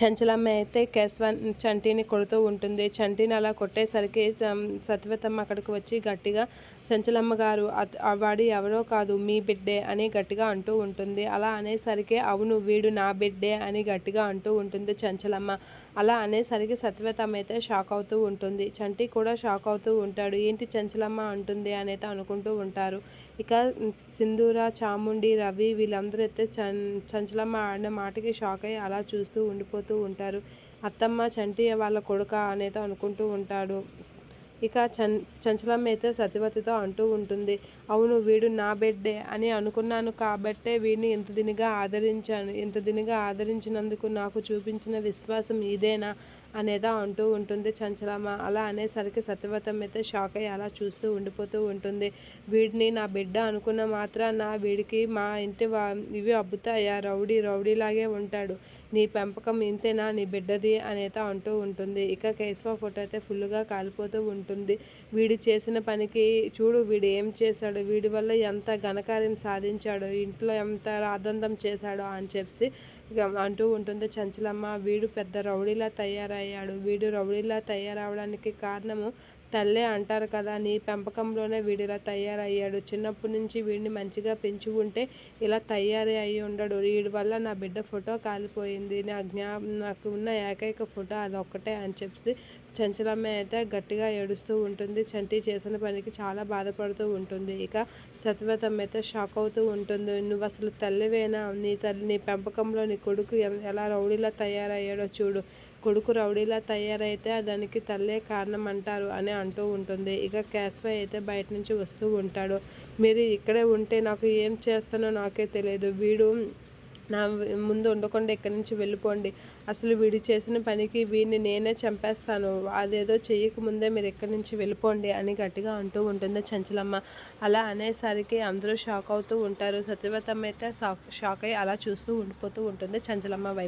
చంచలమ్మ అయితే కేశవన్ చంటిని కొడుతూ ఉంటుంది. చంటిని అలా కొట్టేసరికి సత్యవతమ్మ అక్కడికి వచ్చి గట్టిగా చంచలమ్మ గారు ఆ వాడు ఎవరో కాదు మీ బిడ్డే అని గట్టిగా అంటూ ఉంటుంది. అలా అనేసరికి అవును వీడు నా బిడ్డే అని గట్టిగా అంటూ ఉంటుంది చంచలమ్మ. అలా అనేసరికి సత్యవతమ్మ అయితే షాక్ అవుతూ ఉంటుంది. చంటి కూడా షాక్ అవుతూ ఉంటాడు. ఏంటి చంచలమ్మ అంటుంది అనేది అనుకుంటూ ఉంటారు. ఇక సింధూర చాముండి రవి వీళ్ళందరూ అయితే చం చంచలమ్మ ఆడిన మాటకి షాక్ అయ్యి అలా చూస్తూ ఉండిపోతూ ఉంటారు. అత్తమ్మ చంటి వాళ్ళ కొడుక అనేది అనుకుంటూ ఉంటాడు. ఇక చం చంచలమ్మ అయితే సత్యవతితో అంటూ ఉంటుంది. అవును వీడు నా బిడ్డే అని అనుకున్నాను కాబట్టే వీడిని ఇంత దినిగా ఆదరించాను. ఇంత దినిగా ఆదరించినందుకు నాకు చూపించిన విశ్వాసం ఇదేనా అనేదా అంటూ ఉంటుంది చంచలమ్మ. అలా అనేసరికి సత్యవతం అయితే షాక్ అయ్యి అలా చూస్తూ ఉండిపోతూ ఉంటుంది. వీడిని నా బిడ్డ అనుకున్న మాత్రాన వీడికి మా ఇంటి వా ఇవి అబ్బుతాయా? రౌడీ రౌడీలాగే ఉంటాడు. నీ పెంపకం ఇంతేనా? నీ బిడ్డది అనేత అంటూ ఉంటుంది. ఇక కేశవ ఫోటో అయితే ఫుల్గా కాలిపోతూ ఉంటుంది వీడు చేసిన పనికి చూడు వీడు ఏం చేశాడు వీడి వల్ల ఎంత ఘనకార్యం సాధించాడు ఇంట్లో ఎంత రాదందం చేశాడో అని చెప్పి అంటూ ఉంటుంది. చంచలమ్మ వీడు పెద్ద రౌడీలా తయారయ్యాడు. వీడు రౌడీలా తయారవడానికి కారణము తల్లే అంటారు కదా. నీ పెంపకంలోనే వీడిలా తయారయ్యాడు. చిన్నప్పటి నుంచి వీడిని మంచిగా పెంచి ఉంటే ఇలా తయారీ అయి ఉండడు. వీడి వల్ల నా బిడ్డ ఫోటో కాలిపోయింది. నా జ్ఞా నాకు ఉన్న ఏకైక ఫోటో అదొక్కటే అని చెప్పి చంచలమ్మ అయితే గట్టిగా ఏడు ఏడుస్తూ ఉంటుంది. చంటి చేసిన పనికి చాలా బాధపడుతూ ఉంటుంది. ఇక సత్యవతమ్మ అయితే షాక్ అవుతూ ఉంటుంది. నువ్వు అసలు తల్లివేనా? నీ తల్లి నీ పెంపకంలో నీ కొడుకు ఎలా రౌడీలా తయారయ్యాడో చూడు. కొడుకు రౌడీలా తయారైతే దానికి తల్లే కారణం అంటారు అని అంటూ ఉంటుంది. ఇక క్యాస్వై అయితే బయట నుంచి వస్తూ ఉంటాడు. మీరు ఇక్కడే ఉంటే నాకు ఏం చేస్తానో నాకే తెలియదు. వీడు నా ముందు ఉండకుండా ఇక్కడి నుంచి వెళ్ళిపోండి. అసలు వీడు చేసిన పనికి వీడిని నేనే చంపేస్తాను. అదేదో చేయకముందే ముందే మీరు ఇక్కడి నుంచి వెళ్ళిపోండి అని గట్టిగా అంటూ ఉంటుంది చంచలమ్మ. అలా అనేసరికి అందరూ షాక్ అవుతూ ఉంటారు. సత్యవతమ్మ అయితే షాక్ షాక్ అయ్యి అలా చూస్తూ ఉండిపోతూ ఉంటుంది చంచలమ్మ వైపు.